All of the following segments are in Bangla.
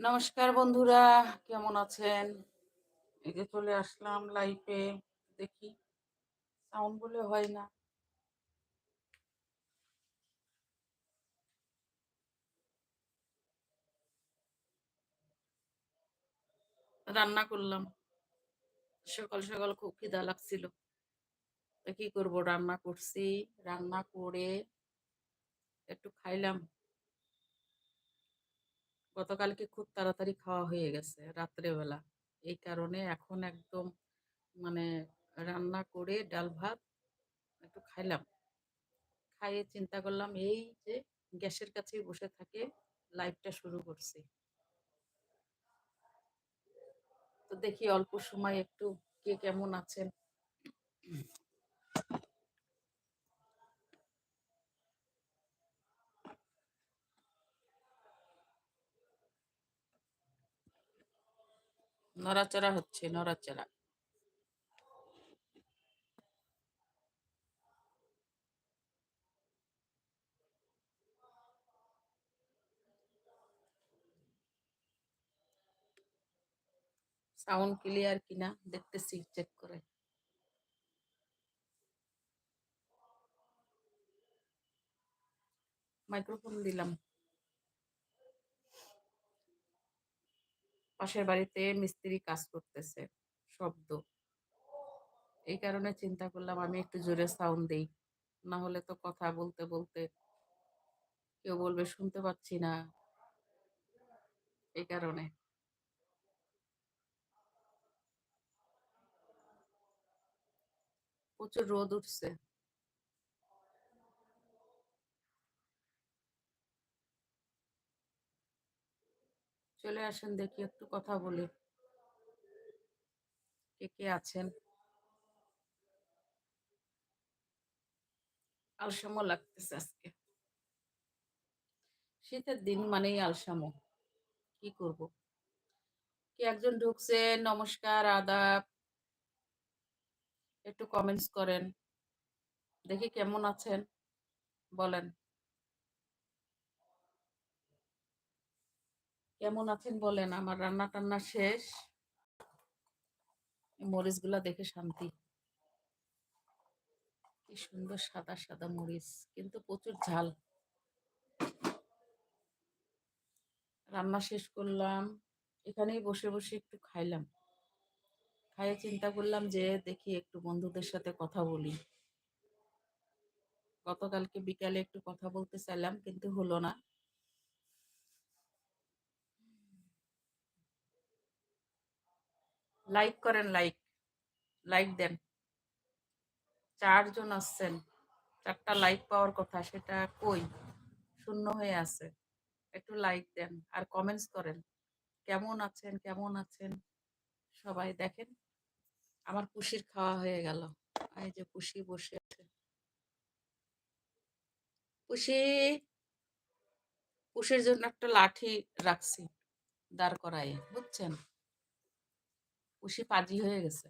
নমস্কার বন্ধুরা, কেমন আছেন? এই যে চলে আসলাম লাইফে দেখি সাউন্ড বলে হয় না। রান্না করলাম। সকাল সকাল খুব খিদা লাগছিল। কি করব? রান্না করছি, রান্না করে একটু খাইলাম। গতকালকে খুব তাড়াতাড়ি খাওয়া হয়ে গেছে রাত্রেবেলা। এই কারণে এখন একদম মানে রান্না করে ডাল ভাত একটু খাইলাম। খাইয়ে চিন্তা করলাম, এই যে গ্যাসের কাছেই বসে থাকে লাইভটা শুরু করছি। তো দেখি অল্প সময় একটু কে কেমন আছেন? নড়াচড়া হচ্ছে নড়াচড়া। সাউন্ড ক্লিয়ার কিনা দেখতেছি চেক করে। মাইক্রোফোন দিলাম। পাশের বাড়িতে মিস্ত্রি কাজ করতেছে, শব্দ। এই কারণে চিন্তা করলাম আমি একটু জোরে সাউন্ড দেই। না হলে তো কথা বলতে বলতে কেউ বলবে শুনতে পাচ্ছি না। এই কারণে। প্রচুর রোদ উঠছে। চলে আসেন, দেখি একটু কথা বলি। কে কে আছেন? আলসামো লাগতেছে আজকে। শীতের দিন মানেই আলসামো। কি করব? কি একজন ঢুকছে, নমস্কার, আদাব। একটু কমেন্টস করেন। দেখি কেমন আছেন? বলেন। কেমন আছেন বলেন? আমার রান্না টান্না শেষ। মরিচগুলা দেখে শান্তি। কি সুন্দর সাদা সাদা মরিচ, কিন্তু প্রচুর ঝাল। রান্না শেষ করলাম। এখানেই বসে বসে একটু খাইলাম। খাইয়ে চিন্তা করলাম যে দেখি একটু বন্ধুদের সাথে কথা বলি। গতকালকে বিকালে একটু কথা বলতে চাইলাম, কিন্তু হলো না। লাইক করেন লাইক লাইক দেন। চারজন আসছেন। চারটা লাইক পাওয়ার কথা, সেটা কই? শূন্য হয়ে আছে। একটু লাইক দেন আর কমেন্টস করেন। কেমন আছেন? কেমন আছেন? সবাই দেখেন। আমার পুষির খাওয়া হয়ে গেল। এই যে পুষি বসে আছে। পুষি পুষের জন্য একটা লাঠি রাখছি। দাঁড় করাই বুঝছেন? পুষি পাজি হয়ে গেছে।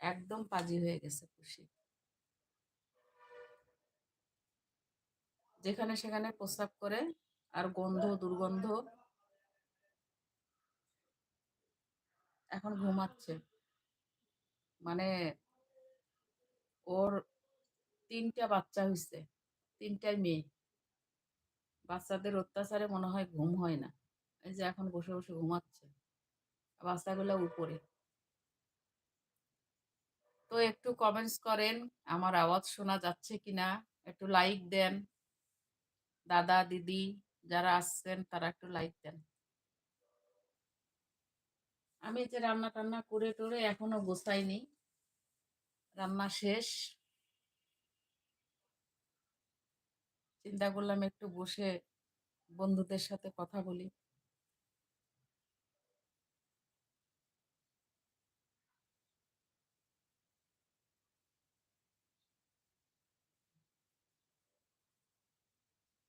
একদম পাজি হয়ে গেছে পুষি যেখানে সেখানে প্রস্রাব করে আর গন্ধ, দুর্গন্ধ। এখন ঘুমাচ্ছে। মানে ওর তিনটা বাচ্চা হয়েছে তিনটাই মেয়ে। বাচ্চাদের অত্যাচারে মনে হয় ঘুম হয় না। এই যে এখন বসে বসে ঘুমাচ্ছে। বাচ্চাগুলো উপরে। তো একটু কমেন্টস করেন, আমার আওয়াজ শোনা যাচ্ছে কিনা? একটু লাইক দেন। দাদা, দিদি যারা আসছেন, তারা একটু লাইক দেন। আমি যে রান্না টান্না করে টোরে এখনও গোছাইনি। রান্না শেষ। চিন্তা করলাম একটু বসে বন্ধুদের সাথে কথা বলি।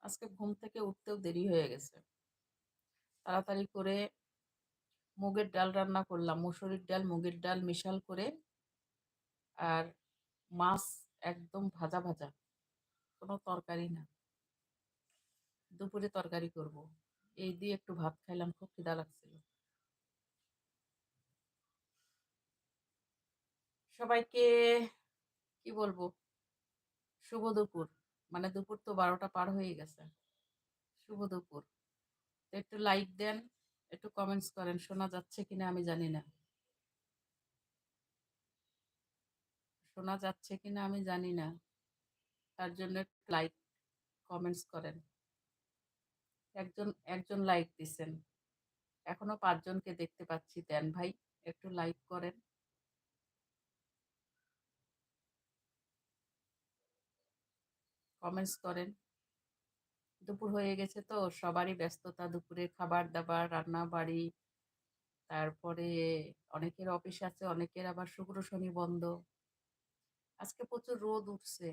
আজকে ঘুম থেকে উঠতেও দেরি হয়ে গেছে। তাড়াতাড়ি করে মুগের ডাল রান্না করলাম, মুসুরির ডাল, মুগের ডাল মিশাল করে আর মাছ একদম ভাজা ভাজা, কোনো তরকারি না। দুপুরে তরকারি করব। এই দিয়ে একটু ভাত খাইলাম, খুব খিদা লাগছিল। সবাইকে কি বলব? শুভ দুপুর। মানে দুপুর তো বারোটা পার হয়ে গেছে। শুভ দুপুর। একটু লাইক দেন, একটু কমেন্টস করেন, শোনা যাচ্ছে কিনা আমি জানি না। শোনা যাচ্ছে কিনা আমি জানি না। তার জন্য লাইক কমেন্টস করেন। একজন একজন লাইক দিছেন। এখনও পাঁচজনকে দেখতে পাচ্ছি, দেন ভাই, একটু লাইক করেন। কমেন্টস করেন। দুপুর হয়ে গেছে তো, সবারই ব্যস্ততা দুপুরে খাবার দাবার রান্না বাড়ি তারপরে অনেকের অফিস আছে, অনেকের আবার শুক্র, শনি বন্ধ। আজকে প্রচুর রোদ উঠছে।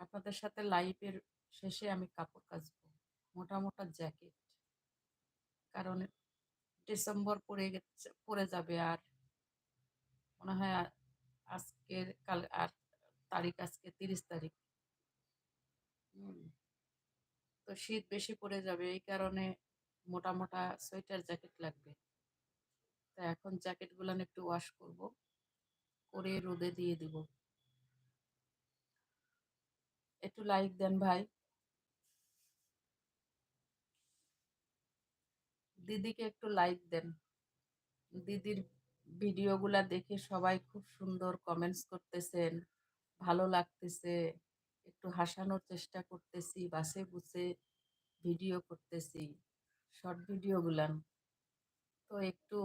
আপনাদের সাথে লাইফের শেষে আমি কাপড় কাচবো। মোটা মোটা জ্যাকেট কারণ ডিসেম্বর পড়ে গেছে, পড়ে যাবে আর মনে হয় আজকের কাল, আর তারিখ আজকে তিরিশ তারিখ। তো শীত বেশি পড়ে যাবে, এই কারণে মোটা মোটা সোয়েটার জ্যাকেট লাগবে। তা এখন জ্যাকেট গুলান একটু ওয়াশ করব, করে রোদে দিয়ে দিব। একটু লাইক দেন ভাই। দিদিকে একটু লাইক দেন। দিদির ভিডিওগুলা দেখে সবাই খুব সুন্দর কমেন্টস করতেছেন, ভালো লাগতেছে। একটু হাসানোর চেষ্টা করতেছি, বাসে বুসে ভিডিও করতেছি শর্ট ভিডিও গুলান তো একটু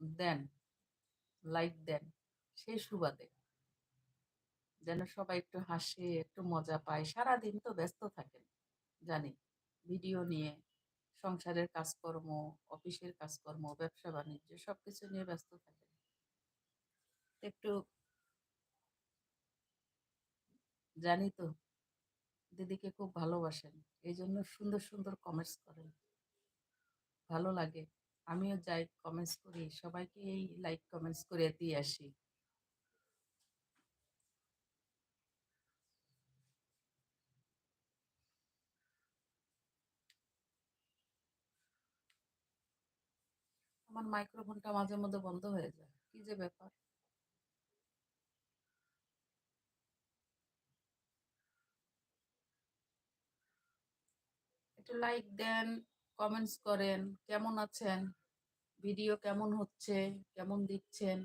দেন লাইক দেন সেই সুবাদে। যেন সবাই একটু হাসে, একটু মজা পায়। সারাদিন তো ব্যস্ত থাকেন, জানি। ভিডিও নিয়ে, সংসারের কাজকর্ম অফিসের কাজকর্ম ব্যবসা বাণিজ্য সবকিছু নিয়ে ব্যস্ত থাকেন। একটু জানি তো, দিদিকে খুব ভালোবাসেন। এই জন্য সুন্দর সুন্দর কমেন্টস করেন। ভালো লাগে। আমিও যাই কমেন্টস করি। সবাইকে এই লাইক কমেন্টস করে দিয়ে আসি। আমার মাইক্রোফোনটা মাঝে মধ্যে বন্ধ হয়ে যায়। কি যে ব্যাপার? একটু লাইক দেন কমেন্টস করেন, কেমন আছেন? ভিডিও কেমন হচ্ছে? কেমন দিচ্ছেন?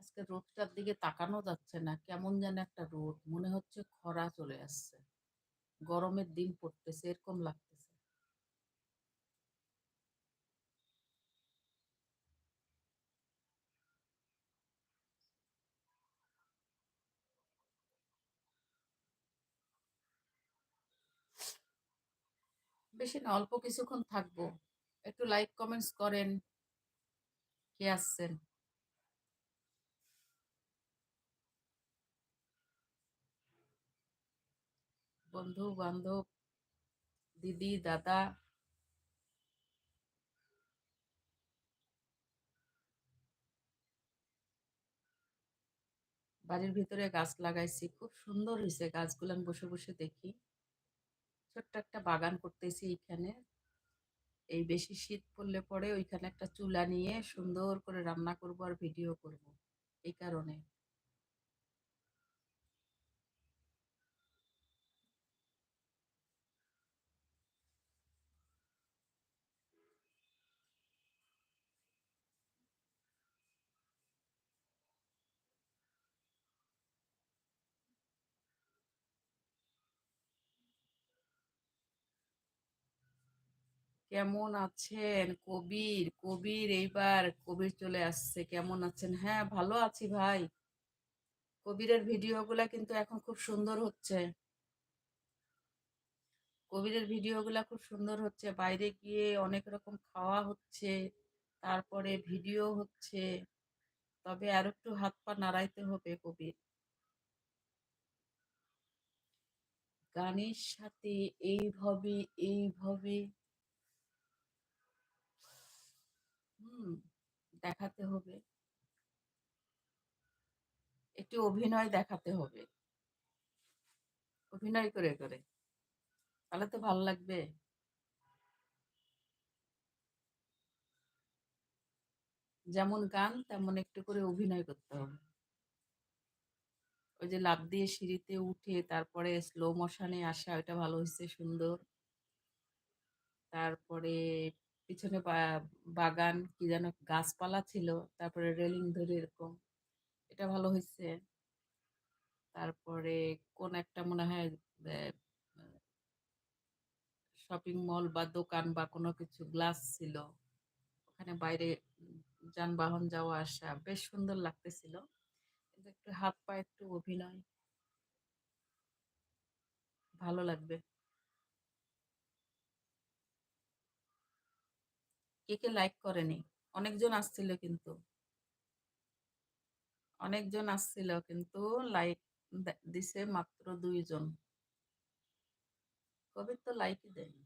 আজকে রোদটার দিকে তাকানো যাচ্ছে না, কেমন যেন একটা রোদ, মনে হচ্ছে খরা চলে আসছে। গরমের দিন পড়তেছে, এরকম লাগতেছে। বেশি না, অল্প কিছুক্ষণ থাকব। একটু লাইক কমেন্টস করেন, কে আসছেন? বন্ধু, বান্ধব, দিদি, দাদা, বাড়ির ভিতরে গাছ লাগাইছি, খুব সুন্দর হয়েছে গাছগুলো আমি বসে বসে দেখি। ছোট্ট একটা বাগান করতেছি এইখানে। এই বেশি শীত পড়লে পরে ওইখানে একটা চুলা নিয়ে সুন্দর করে রান্না করব আর ভিডিও করব। এই কারণে। কেমন আছেন? কবির কবির এইবার কবির চলে আসছে, কেমন আছেন? হ্যাঁ ভালো আছি ভাই। কবিরের ভিডিওগুলা কিন্তু এখন খুব সুন্দর হচ্ছে। কবিরের ভিডিওগুলা খুব সুন্দর হচ্ছে, বাইরে গিয়ে অনেক রকম খাওয়া হচ্ছে, তারপরে ভিডিও হচ্ছে, তবে আর একটু হাত পা নাড়াইতে হবে কবির। গানের সাথে এইভাবে এইভাবে হুম, দেখাতে হবে। একটু অভিনয় দেখাতে হবে। অভিনয় করে করে। তাহলে তো ভালো লাগবে। যেমন গান, তেমন একটু করে অভিনয় করতে হবে। ওই যে লাভ দিয়ে সিঁড়িতে উঠে, তারপরে স্লো মশানে আসা, ওইটা ভালো হয়েছে সুন্দর। তারপরে পিছনে বাগান কি যেন গাছপালা ছিল, তারপরে রেলিং ধরে এরকম। এটা ভালো হয়েছে তারপরে কোন একটা মনে হয় শপিং মল বা দোকান বা কোনো কিছু গ্লাস ছিল, ওখানে বাইরে যানবাহন যাওয়া আসা বেশ সুন্দর লাগতেছিল। একটু হাত পা একটু অভিনয়। ভালো লাগবে। কে কে লাইক করেনি? অনেকজন আসছিল কিন্তু। অনেকজন আসছিল কিন্তু লাইক দিছে মাত্র দুইজন। কবির তো লাইকই দেয়নি।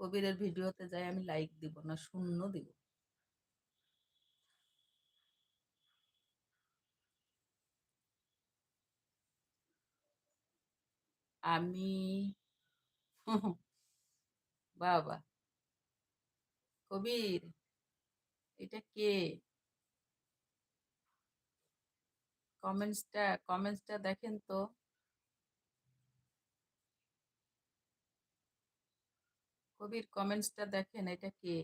কবিরের ভিডিওতে যাই আমি লাইক দিব না, শূন্য দিব। আমি বাবা কবির এটা কে? কমেন্টসটা কমেন্টসটা দেখেন তো। কবির কমেন্টসটা দেখেন এটা কে?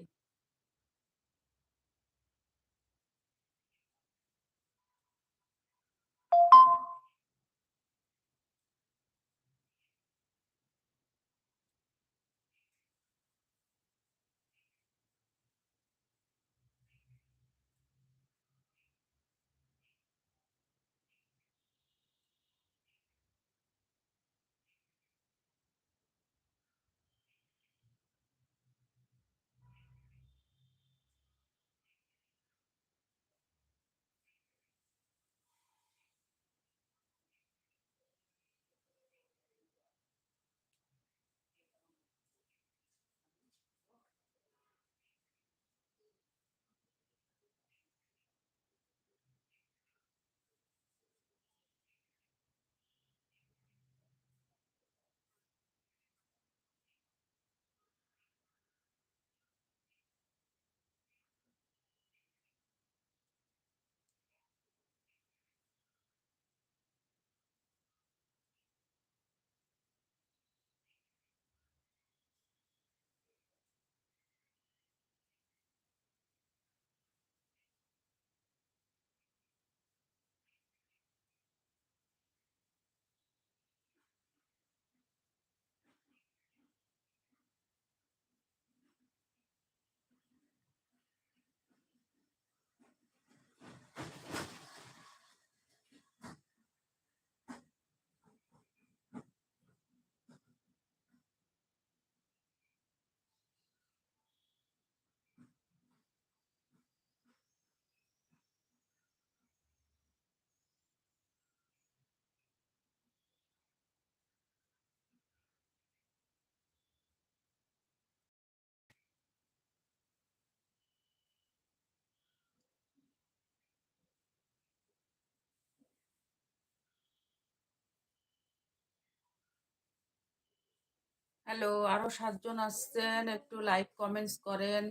হ্যালো, আরও সাতজন আসছেন, একটু লাইক কমেন্টস করেন।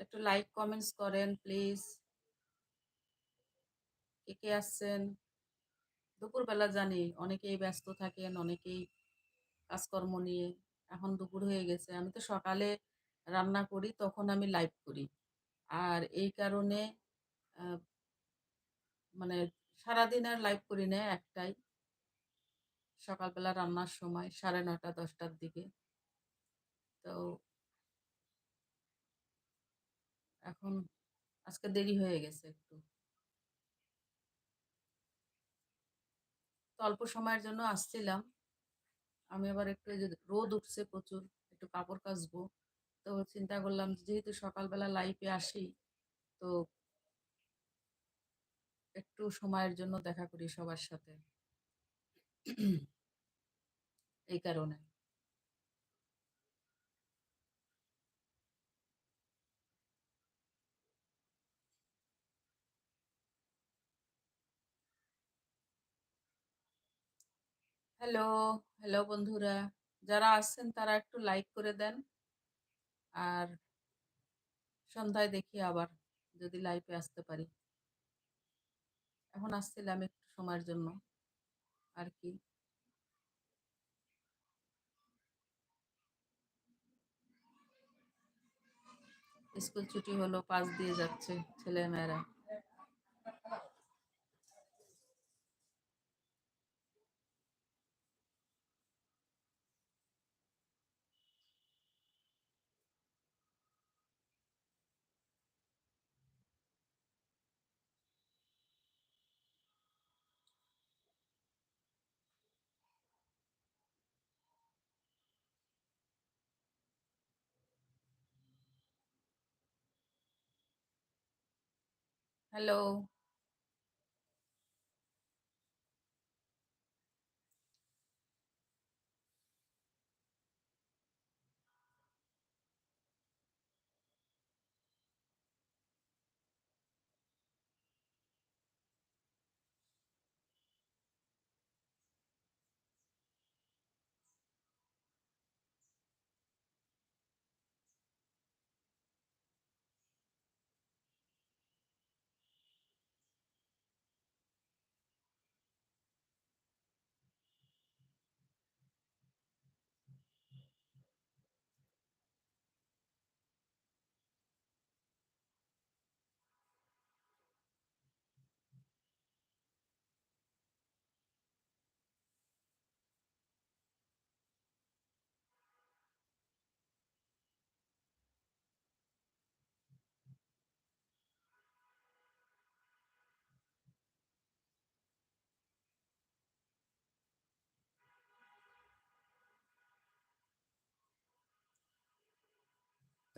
একটু লাইক কমেন্টস করেন প্লিজ কে কে আসছেন? দুপুরবেলা জানি, অনেকেই ব্যস্ত থাকেন, অনেকেই কাজকর্ম নিয়ে। এখন দুপুর হয়ে গেছে, আমি তো সকালে রান্না করি, তখন আমি লাইভ করি। আর এই কারণে মানে সারাদিন আর লাইভ করি না একটাই। সকালবেলা রান্নার সময় সাড়ে নটা দশটার দিকে। তো এখন আজকে দেরি হয়ে গেছে একটু। তো অল্প সময়ের জন্য আসছিলাম। আমি আবার একটু রোদ উঠছে প্রচুর, একটু কাপড় কাচবো। তো চিন্তা করলাম যেহেতু সকালবেলা লাইফে আসি, তো একটু সময়ের জন্য দেখা করি সবার সাথে। এই কারণে। হ্যালো হ্যালো বন্ধুরা। যারা আসছেন তারা একটু লাইক করে দেন। আর সন্ধ্যায় দেখি আবার যদি লাইভে আসতে পারি। এখন আসছিলাম একটু সময়ের জন্য। আর কি? স্কুল ছুটি হলো পাশ দিয়ে যাচ্ছে ছেলে মেয়েরা হ্যালো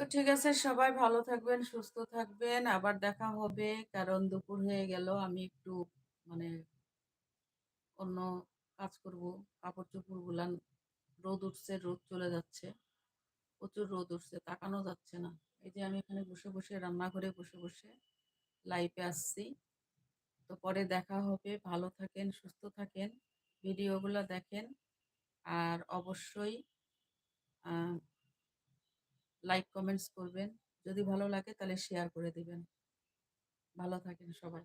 তো ঠিক আছে, সবাই ভালো থাকবেন, সুস্থ থাকবেন। আবার দেখা হবে, কারণ দুপুর হয়ে গেল, আমি একটু মানে অন্য কাজ করব। কাপড় চোপড় গুলান রোদ উঠছে, রোদ চলে যাচ্ছে। প্রচুর রোদ উঠছে, তাকানো যাচ্ছে না। এই যে আমি এখানে বসে বসে, রান্নাঘরে বসে বসে লাইভে আসছি। তো পরে দেখা হবে, ভালো থাকেন, সুস্থ থাকেন ভিডিওগুলো দেখেন। আর অবশ্যই লাইক কমেন্টস করবেন। যদি ভালো লাগে তাহলে শেয়ার করে দিবেন। ভালো থাকেন সবাই।